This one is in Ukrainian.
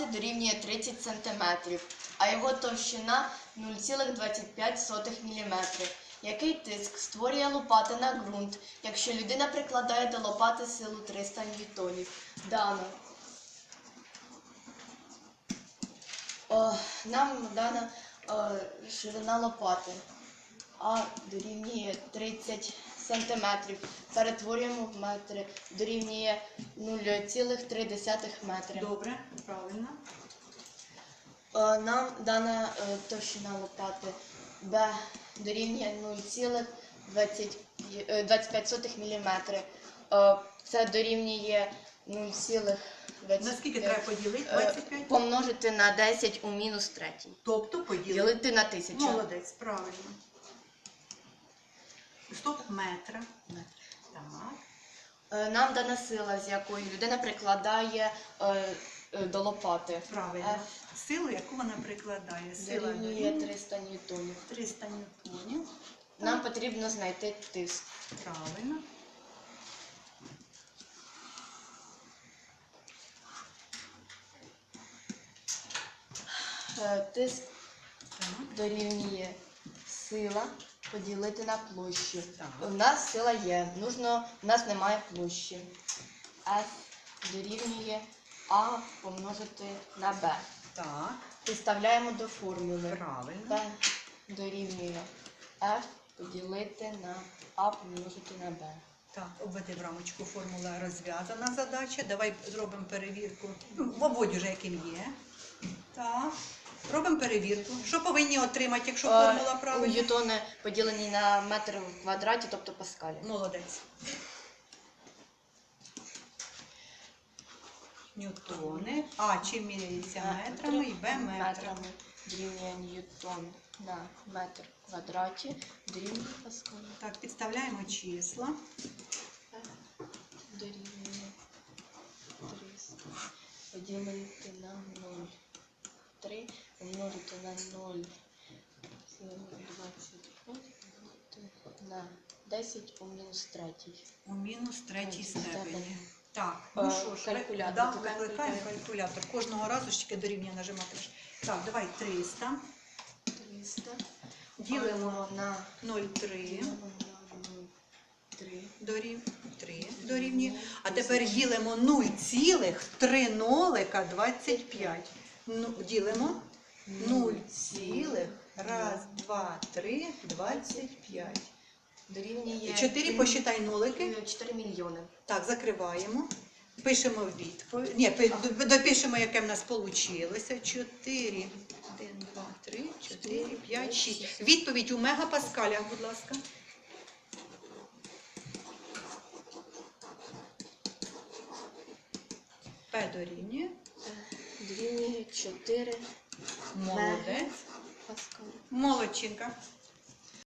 лопати дорівнює 30 см, а його товщина 0,25 мм. Який тиск створює лопати на ґрунт, якщо людина прикладає до лопати силу 300 ньютонів? Дано. О, нам дана е, ширина лопати. А дорівнює 30 сантиметрів. Перетворюємо в метри. Дорівнює 0,3 метри. Добре, правильно. Е, Нам дана е, товщина лопати Б дорівнює 0,25 мм. Це дорівнює 0,25. На скільки треба поділити? Е, 25? Помножити на 10 у мінус третій. Тобто поділити. Ділити на тисячу. Молодець, правильно. Стоп метра. Так. Е, Нам дана сила, з якою людина прикладає е, е, до лопати. Правильно. F Силу, яку вона прикладає. Сила дорівнює дорівнює 300 ньютонів. 300 ньютонів. Нам потрібно знайти тиск. Правильно. Е, Тиск Так. дорівнює сила поділити на площу. Так. У нас сила є, нужно, у нас немає площі. F дорівнює А помножити на Б. Так. Підставляємо до формули. Правильно. Б дорівнює F поділити на А помножити на Б. Так, обведи в рамочку формула розв'язана задача. Давай зробимо перевірку. Ну, Вводь уже яким є. Так. Робимо перевірку. Що повинні отримати, якщо формула Е, правильна? Ньютони поділені на метр в квадраті, тобто паскалі. Молодець. Ньютони. А чим міряється метрами і Б метрами. метрами. Дорівнює ньютон на метр в квадраті, дорівнює паскалі. Так, підставляємо числа. Дорівнює 300. Поділити на 0. 3 помножити на 0. 25 на 10 у мінус третій. У мінус третій степені. Так, Е, ну що ж, калькулятор. да, Викликаємо калькулятор. Кожного разу ж тільки дорівнює нажимати. Так, давай 300. 300. Ділимо на 0,3 3. дорів... 3 дорівнює. А тепер ділимо 0,3 нолика 25. Ну, ділимо 0, цілих, раз, два, три, 25. Дорівнює 4 посчитай нолики. 4 мільйони. Так, закриваємо. Пишемо відповідь. Ні, пи- д- допишемо, яке в нас вийшло. 4, 1, 2, 3, 4, 5, 6. Відповідь у мегапаскалях, будь ласка. П дорівнює. Дорівнює 4 Молодець. паскалі. Молодчинка.